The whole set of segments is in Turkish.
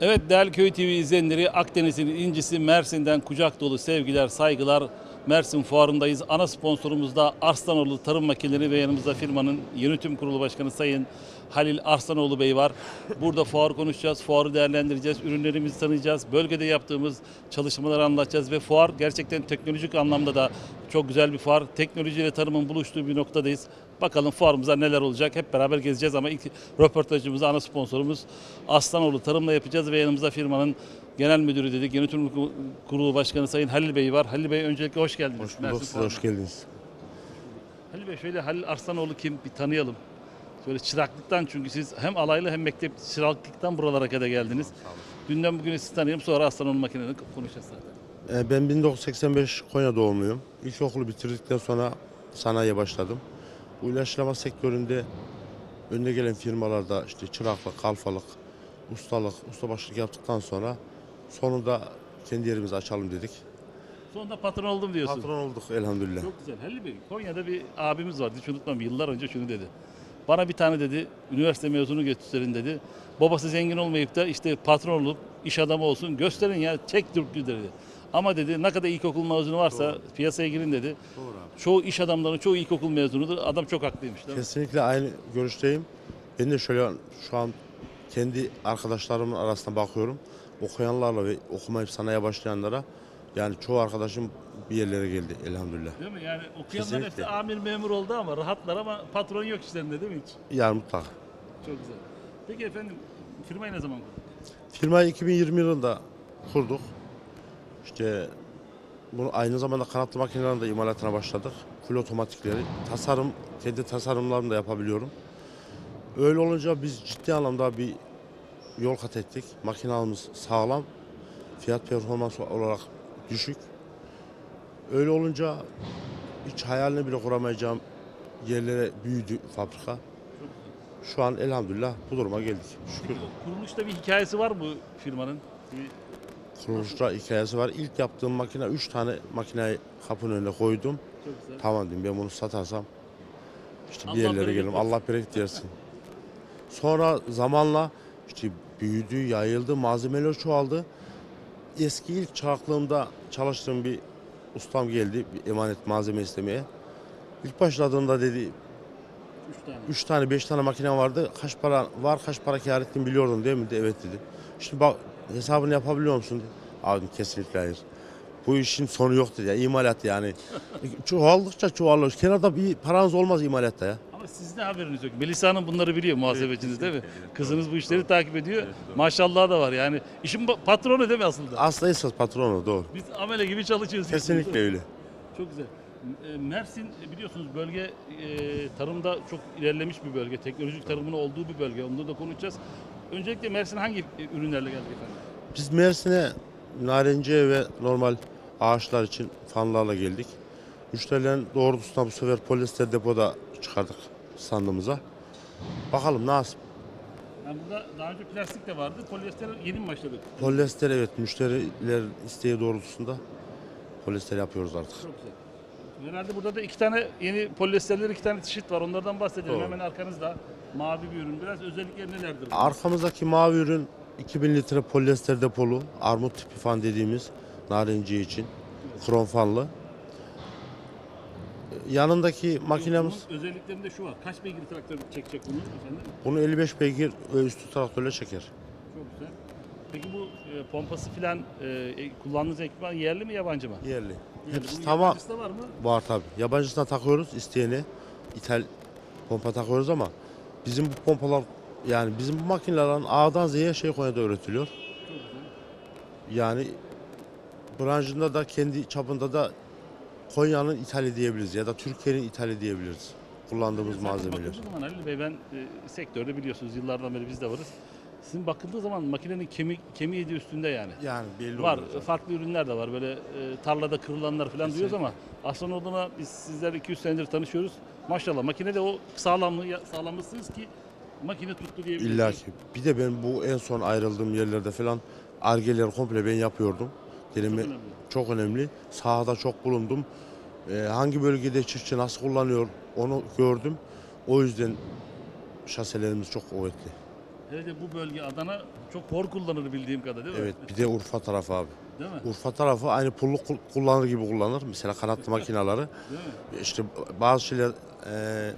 Evet değerli Köy TV izleyenleri Akdeniz'in incisi Mersin'den kucak dolu sevgiler, saygılar. Mersin fuarındayız. Ana sponsorumuz da Arslanoğlu Tarım Makineleri ve yanımızda firmanın yönetim kurulu başkanı Sayın Halil Arslanoğlu Bey var. Burada fuar konuşacağız, fuarı değerlendireceğiz, ürünlerimizi tanıyacağız, bölgede yaptığımız çalışmaları anlatacağız ve fuar gerçekten teknolojik anlamda da çok güzel bir fuar. Teknoloji ile tarımın buluştuğu bir noktadayız. Bakalım fuarımızda neler olacak hep beraber gezeceğiz ama ilk röportajımızı ana sponsorumuz Aslanoğlu Tarım'la yapacağız ve yanımızda firmanın genel müdürü dedik, yönetim kurulu başkanı Sayın Halil Bey var. Halil Bey öncelikle hoş geldiniz. Hoş bulduk, size hoş geldiniz. Halil Bey şöyle Halil Arslanoğlu kim bir tanıyalım. Şöyle çıraklıktan çünkü siz hem alaylı hem mektep çıraklıktan buralara kadar geldiniz. Dünden bugüne sizi tanıyalım sonra Arslanoğlu makinede konuşacağız zaten. Ee, Ben 1985 Konya doğumluyum. İlkokulu bitirdikten sonra sanayiye başladım. Bu ilaçlama sektöründe önde gelen firmalarda işte çıraklık, kalfalık, ustalık, ustabaşılık yaptıktan sonra sonunda kendi yerimizi açalım dedik. Sonunda patron oldum diyorsun. Patron olduk elhamdülillah. Çok güzel. Halil Bey, Konya'da bir abimiz vardı. Hiç unutmam. Yıllar önce şunu dedi. Bana bir tane dedi, üniversite mezunu gösterin dedi. Babası zengin olmayıp da işte patron olup iş adamı olsun gösterin ya tek Türklü dedi. Ama dedi ne kadar ilkokul mezunu varsa piyasaya girin dedi. Doğru abi. Çoğu iş adamlarının çoğu ilkokul mezunudur. Adam çok haklıymış. değil mi? Kesinlikle aynı görüşteyim. Ben de şöyle şu an kendi arkadaşlarımın arasında bakıyorum. Okuyanlarla ve okumayıp sanayiye başlayanlara yani çoğu arkadaşım bir yerlere geldi elhamdülillah. Değil mi? Yani okuyanlar hepsi amir memur oldu ama rahatlar ama patron yok işlerinde değil mi hiç? Yani mutlaka. Çok güzel. Peki efendim firmayı ne zaman kurdunuz? Firmayı 2020 yılında kurduk. İşte bunu aynı zamanda kanatlı makinelerin de imalatına başladık. Full otomatikleri. Tasarım, kendi tasarımlarımı da yapabiliyorum. Öyle olunca biz ciddi anlamda bir yol kat ettik. Makinamız sağlam. Fiyat performans olarak düşük. Öyle olunca hiç hayalini bile kuramayacağım yerlere büyüdü fabrika. Şu an elhamdülillah bu duruma geldik. Şükür. Kuruluşta bir hikayesi var mı bu firmanın? Bir kuruluşta hikayesi var. İlk yaptığım makine 3 tane makineyi kapının önüne koydum. Çok güzel. Tamam dedim ben bunu satarsam işte Allah bir yerlere gelirim. Allah bereket versin. Sonra zamanla işte büyüdü, yayıldı, malzemeler çoğaldı. Eski ilk çıraklığımda çalıştığım bir ustam geldi bir emanet malzeme istemeye. İlk başladığımda dedi Üç tane. 3 tane 5 tane makine vardı. Kaç para var kaç para kâr ettim biliyordun değil mi? De, evet dedi. Şimdi bak hesabını yapabiliyor musun? dedi. Abi kesinlikle hayır. Bu işin sonu yok dedi. Ya. İmalat yani. Çoğaldıkça çoğalır. Kenarda bir paranız olmaz imalatta ya. Ama sizin de haberiniz yok. Melisa Hanım bunları biliyor muhasebeciniz değil mi? Kızınız bu işleri takip ediyor. Maşallah da var yani. işin patronu değil mi aslında? Asla esas patronu doğru. Biz amele gibi çalışıyoruz. Kesinlikle öyle. Çok güzel. E, Mersin biliyorsunuz bölge e, tarımda çok ilerlemiş bir bölge. Teknolojik tarımın olduğu bir bölge. Onları da konuşacağız. Öncelikle Mersin hangi e, ürünlerle geldik efendim? Biz Mersin'e narenciye ve normal ağaçlar için fanlarla geldik. Müşterilerin doğrultusunda bu sefer polyester depoda çıkardık standımıza. Bakalım nasip. Yani burada daha önce plastik de vardı. Polyester yeni mi başladık? Polyester evet müşteriler isteği doğrultusunda polyester yapıyoruz artık. Çok güzel. Herhalde burada da iki tane yeni polyesterler, iki tane çeşit var. Onlardan bahsedelim. Doğru. Hemen arkanızda mavi bir ürün. Biraz özellikleri nelerdir? Arkamızdaki mavi ürün 2000 litre polyester depolu armut tipi fan dediğimiz narenciye için krom fanlı. Yanındaki makinemiz Bunun özelliklerinde şu var. Kaç beygir traktör çekecek bunu efendim? bunu 55 beygir ve üstü traktörle çeker. Çok güzel. Peki bu e, pompası filan e, e, kullandığınız ekipman yerli mi yabancı mı? Yerli. Hepsi Bunun tamam. yabancısı da var mı? Var tabi. Yabancısına takıyoruz isteyeni. İthal pompa takıyoruz ama bizim bu pompalar yani bizim bu makinelerin A'dan Z'ye şey Konya'da üretiliyor. Yani branşında da kendi çapında da Konya'nın ithali diyebiliriz ya da Türkiye'nin ithali diyebiliriz. Kullandığımız Zaten malzemeler. Bakıldığı zaman Halil Bey ben e, sektörde biliyorsunuz yıllardan beri biz de varız. Sizin bakıldığı zaman makinenin kemik kemiği de üstünde yani. Yani belli Var. oluyor zaten. Farklı ürünler de var. Böyle e, tarlada kırılanlar falan diyoruz ama aslında odana biz sizler 200 senedir tanışıyoruz. Maşallah makinede o sağlamlığı sağlamışsınız ki makine tuttu diyebiliriz. İlla ki. Bir de ben bu en son ayrıldığım yerlerde falan argeleri komple ben yapıyordum. Önemli. Çok önemli. Sahada çok bulundum. Ee, hangi bölgede çiftçi nasıl kullanıyor onu gördüm. O yüzden şaselerimiz çok kuvvetli. Hele bu bölge Adana çok hor kullanır bildiğim kadar değil mi? Evet bir de Urfa tarafı abi. Değil mi? Urfa tarafı aynı pulluk kul- kullanır gibi kullanır. Mesela kanatlı makineleri. Değil mi? İşte bazı şeyler e,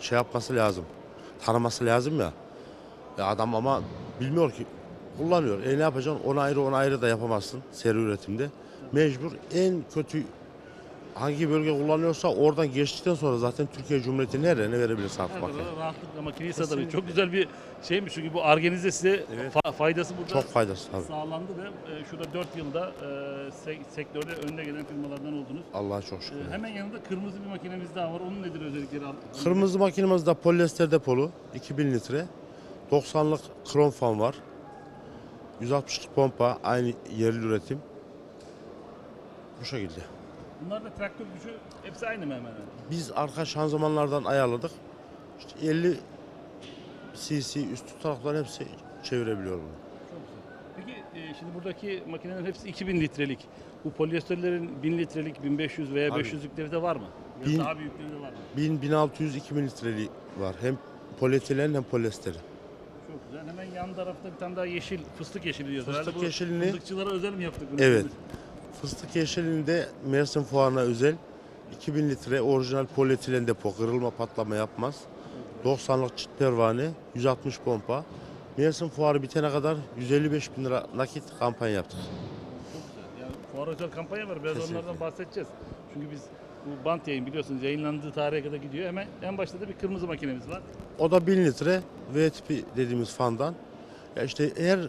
şey yapması lazım. Tanıması lazım ya. ya. Adam ama bilmiyor ki kullanıyor. E ne yapacaksın? Onu ayrı onu ayrı da yapamazsın seri üretimde. Mecbur en kötü hangi bölge kullanıyorsa oradan geçtikten sonra zaten Türkiye Cumhuriyeti nereye verebilirsin artık Her makine. tarafa rahatlıkla makineyi satabilir. Çok güzel bir şeymiş çünkü bu argenize size Evet. fa- faydası burada Çok faydası tabii. sağlandı ve e, şurada 4 yılda e, se- sektörde önde gelen firmalardan oldunuz. Allah'a çok şükür. E, hemen yanında kırmızı bir makinemiz daha var. Onun nedir özellikleri? Kırmızı makinemizde polyester depolu 2000 litre. 90'lık krom fan var. 160'lık pompa aynı yerli üretim. Bu şekilde. Bunlar da traktör gücü hepsi aynı mı hemen hemen? Biz arka şanzımanlardan ayarladık. İşte 50 cc üstü tarafların hepsi çevirebiliyorum. Çok güzel. Peki e, şimdi buradaki makinelerin hepsi 2000 litrelik. Bu polyesterlerin 1000 litrelik, 1500 veya Abi, 500'lükleri de var mı? Ya bin- daha büyükleri de var mı? 1000 1600 2000 litreli var. Hem polietilen hem polyesteri. Çok güzel. Hemen yan tarafta bir tane daha yeşil, fıstık yeşili diyoruz. Fıstık Herhalde bu yeşilini- Fıstıkçılara özel mi yaptık bunu? Evet. Fıstık yeşilinde Mersin Fuarı'na özel 2000 litre orijinal polietilen depo kırılma patlama yapmaz. 90'lık çift pervane 160 pompa. Mersin Fuarı bitene kadar 155 bin lira nakit kampanya yaptık. Çok güzel. Yani fuar özel kampanya var. Biraz Kesinlikle. onlardan bahsedeceğiz. Çünkü biz bu bant yayın biliyorsunuz yayınlandığı tarihe kadar gidiyor. Hemen en başta da bir kırmızı makinemiz var. O da 1000 litre V tipi dediğimiz fandan. Ya işte her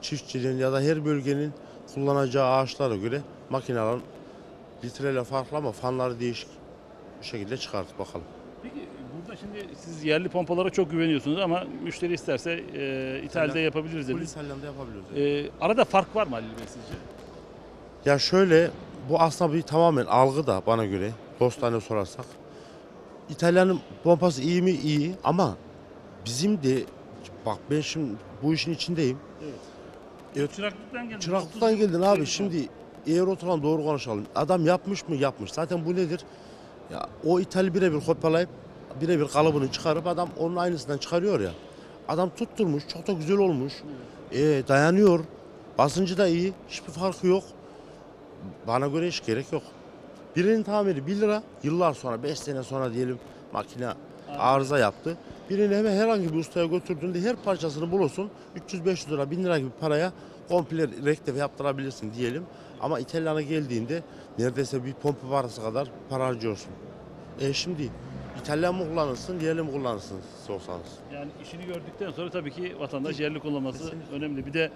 çiftçinin ya da her bölgenin kullanacağı ağaçlara göre makinelerin litreyle farklı ama fanları değişik bir şekilde çıkartıp bakalım. Peki burada şimdi siz yerli pompalara çok güveniyorsunuz ama müşteri isterse e, İtalyan- yapabiliriz dediniz. Polis yapabiliyoruz. E, arada fark var mı Halil Bey sizce? Ya şöyle bu aslında bir tamamen algı da bana göre dostane sorarsak. İtalyanın pompası iyi mi? İyi ama bizim de bak ben şimdi bu işin içindeyim. Evet. Çıraklıktan geldiniz. Çıraklıktan 30 geldin abi şimdi eğer oturan doğru konuşalım. Adam yapmış mı? Yapmış. Zaten bu nedir? Ya o ithali birebir kopyalayıp birebir kalıbını çıkarıp adam onun aynısından çıkarıyor ya. Adam tutturmuş. Çok da güzel olmuş. E, dayanıyor. Basıncı da iyi. Hiçbir farkı yok. Bana göre hiç gerek yok. Birinin tamiri 1 lira. Yıllar sonra 5 sene sonra diyelim makine arıza yaptı. Birini hemen herhangi bir ustaya götürdüğünde her parçasını bulursun. 300-500 lira 1000 lira gibi paraya komple rektife yaptırabilirsin diyelim. Ama İtalyan'a geldiğinde neredeyse bir pompa parası kadar para harcıyorsun. E şimdi İtalyan mı kullanırsın, yerli mi kullanırsın sorsanız? Yani işini gördükten sonra tabii ki vatandaş yerli kullanması Kesinlikle. önemli. Bir de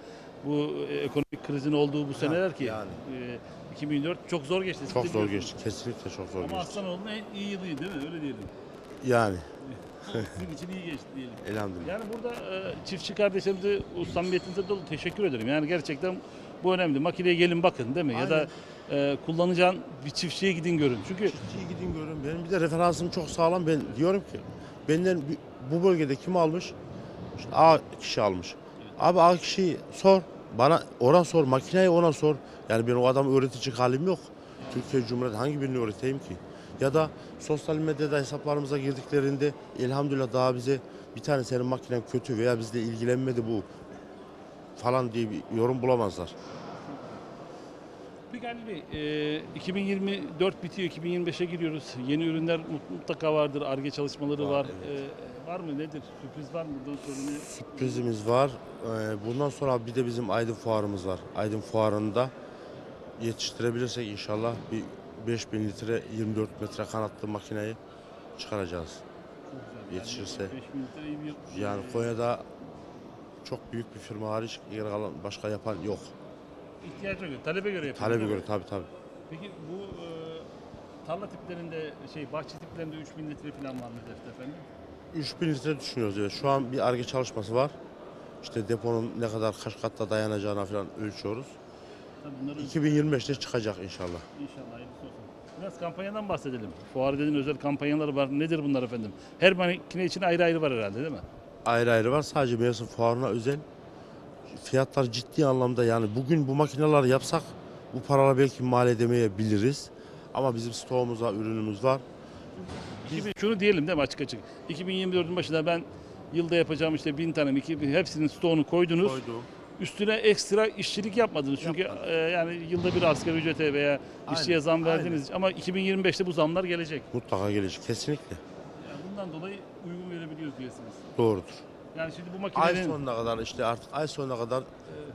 bu e, ekonomik krizin olduğu bu seneler ki yani. e, 2004 çok zor geçti. Siz Çok de zor biliyorsunuz. geçti. Kesinlikle çok zor Ama geçti. Aslanoğlu'nun en iyi yılıydı değil mi? Öyle diyelim. Yani Sizin için iyi geçti diyelim. elhamdülillah. Yani burada e, çiftçi kardeşlerimize o samimiyetinize dolu teşekkür ederim. Yani gerçekten bu önemli. Makineye gelin bakın değil mi? Ya da e, kullanacağın bir çiftçiye gidin görün. Çünkü Çiftçiye gidin. Benim bir de referansım çok sağlam. Ben diyorum ki benden bu bölgede kim almış? İşte A kişi almış. Abi A kişiyi sor. Bana ona sor. Makineyi ona sor. Yani ben o adamı öğretecek halim yok. Türkiye Cumhuriyeti hangi birini öğreteyim ki? Ya da sosyal medyada hesaplarımıza girdiklerinde elhamdülillah daha bize bir tane senin makinen kötü veya bizle ilgilenmedi bu falan diye bir yorum bulamazlar. Ali Bey, e, 2024 bitiyor, 2025'e giriyoruz. Yeni ürünler mutlaka vardır, ARGE çalışmaları var. Var, E, var mı nedir? Sürpriz var mı? Buradan sonra ne? Sürprizimiz var. Ee, Bundan sonra bir de bizim Aydın Fuarımız var. Aydın Fuarı'nda yetiştirebilirsek inşallah bir 5000 litre 24 metre kanatlı makineyi çıkaracağız. Güzel. Yetişirse. 5 bin litre iyi bir... Yani e, Konya'da çok büyük bir firma hariç başka yapan yok. İhtiyaca göre, talebe göre yapıyoruz. Talebe göre tabii tabii. Peki bu e, tarla tiplerinde, şey bahçe tiplerinde 3000 litre falan var mı hedefte efendim? 3000 litre düşünüyoruz. Evet. Şu an bir arge çalışması var. İşte deponun ne kadar kaç katta dayanacağına falan ölçüyoruz. Tabii bunların 2025'te çıkacak inşallah. inşallah hayırlısı olsun. Biraz kampanyadan bahsedelim. Fuar dediğin özel kampanyaları var. Nedir bunlar efendim? Her makine için ayrı ayrı var herhalde değil mi? ayrı ayrı var. Sadece Mersin Fuarı'na özel. Fiyatlar ciddi anlamda yani bugün bu makineleri yapsak bu paralar belki mal edemeyebiliriz. Ama bizim stoğumuzda ürünümüz var. Biz- 2000 şunu diyelim değil mi açık açık. 2024'ün başında ben yılda yapacağım işte bin tane, iki hepsinin stoğunu koydunuz. Koydum. Üstüne ekstra işçilik yapmadınız. Çünkü Yapmadım. e, yani yılda bir asgari ücrete veya işçiye Aynen, zam verdiniz. Ama 2025'te bu zamlar gelecek. Mutlaka gelecek. Kesinlikle. Yani bundan dolayı uygun verebiliyoruz diyorsunuz. Doğrudur. Yani şimdi bu Ay makinenin sonuna kadar işte artık ay sonuna kadar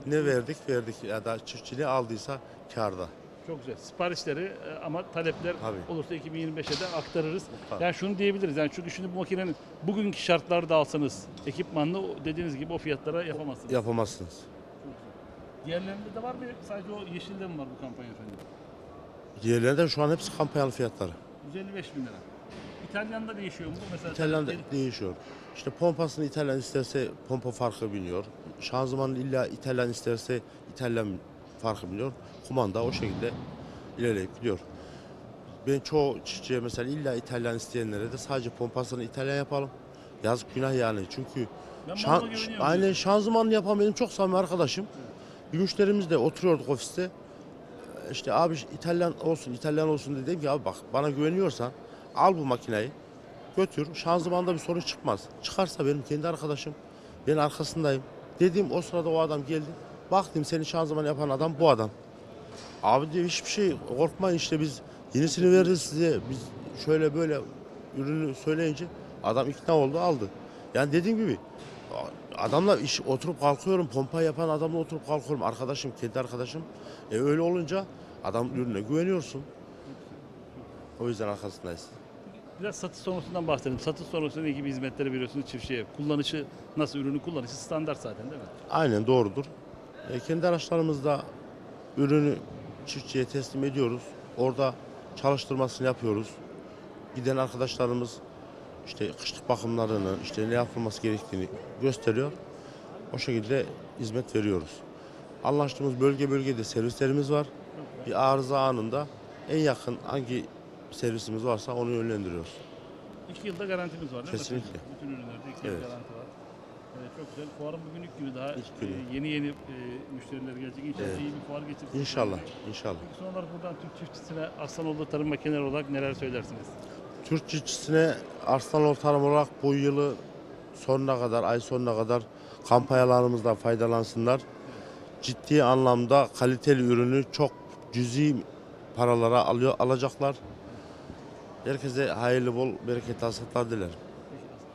ne verdik verdik ya da çiftçi ne aldıysa karda. çok güzel. Siparişleri e, ama talepler Tabii. olursa 2025'e de aktarırız. Mutlaka. Yani şunu diyebiliriz. Yani çünkü şimdi bu makinenin bugünkü şartlarda alsanız ekipmanlı o dediğiniz gibi o fiyatlara yapamazsınız. Yapamazsınız. Diğerlerinde de var mı? Sadece o yeşilde mi var bu kampanya efendim? Diğerlerinde şu an hepsi kampanyalı fiyatları. 155 bin lira. İtalyan'da değişiyor mu? Mesela İtalyan'da talepleri- değişiyor. İşte pompasını İtalyan isterse pompa farkı biniyor. Şanzımanı illa İtalyan isterse İtalyan farkı biniyor. Kumanda o şekilde ilerleyip gidiyor. Ben çoğu çiftçiye mesela illa İtalyan isteyenlere de sadece pompasını İtalyan yapalım. Yazık günah yani çünkü Ben şan, malıma güveniyorum aynen diyorsun. şanzımanını yapan benim çok samimi arkadaşım. Bir müşterimiz de oturuyorduk ofiste. İşte abi İtalyan olsun, İtalyan olsun dedim ki abi bak bana güveniyorsan al bu makineyi götür. Şanzımanda bir sorun çıkmaz. Çıkarsa benim kendi arkadaşım. Ben arkasındayım. Dedim o sırada o adam geldi. Baktım seni şanzıman yapan adam bu adam. Abi diyor hiçbir şey korkmayın işte biz yenisini veririz size. Biz şöyle böyle ürünü söyleyince adam ikna oldu aldı. Yani dediğim gibi adamla iş oturup kalkıyorum pompa yapan adamla oturup kalkıyorum arkadaşım kendi arkadaşım. E öyle olunca adam ürüne güveniyorsun. O yüzden arkasındayız. Biraz satış sonrasından bahsedelim. Satış sonrasında ne gibi hizmetleri veriyorsunuz çiftçiye? Kullanışı nasıl? Ürünü kullanışı standart zaten değil mi? Aynen doğrudur. E, kendi araçlarımızda ürünü çiftçiye teslim ediyoruz. Orada çalıştırmasını yapıyoruz. Giden arkadaşlarımız işte kışlık bakımlarını, işte ne yapılması gerektiğini gösteriyor. O şekilde hizmet veriyoruz. Anlaştığımız bölge bölgede servislerimiz var. Bir arıza anında en yakın hangi servisimiz varsa onu yönlendiriyoruz. İki yılda garantimiz var değil mi? Kesinlikle. Bütün ürünlerde iki yıl Evet. garanti var. Evet, çok güzel. Fuarın bugün ilk günü daha İlk günü. e, yeni yeni e, müşteriler gelecek. İnşallah Evet. iyi bir fuar geçirirsiniz. İnşallah, inşallah. Peki son olarak buradan Türk çiftçisine Aslanoğlu Tarım Makineleri olarak neler söylersiniz? Türk çiftçisine Arslanoğlu Tarım olarak bu yılı sonuna kadar, ay sonuna kadar kampanyalarımızdan faydalansınlar. Ciddi anlamda kaliteli ürünü çok cüzi paralara alıyor, alacaklar. Herkese hayırlı bol bereketli hasatlar dilerim.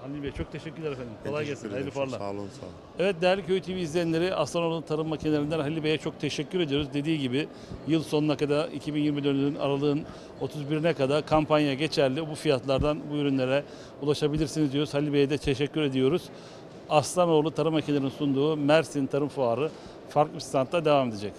Halil Bey çok teşekkürler efendim. Ben Kolay gelsin. Hayırlı fuarlar. Sağ olun, sağ olun. Evet değerli Köy TV izleyenleri Aslanoğlu Tarım Makinelerinden Halil Bey'e çok teşekkür ediyoruz. Dediği gibi yıl sonuna kadar 2024'ün aralığın 31'ine kadar kampanya geçerli. Bu fiyatlardan bu ürünlere ulaşabilirsiniz diyoruz. Halil Bey'e de teşekkür ediyoruz. Aslanoğlu Tarım Makineleri'nin sunduğu Mersin Tarım Fuarı farklı bir standta devam edecek.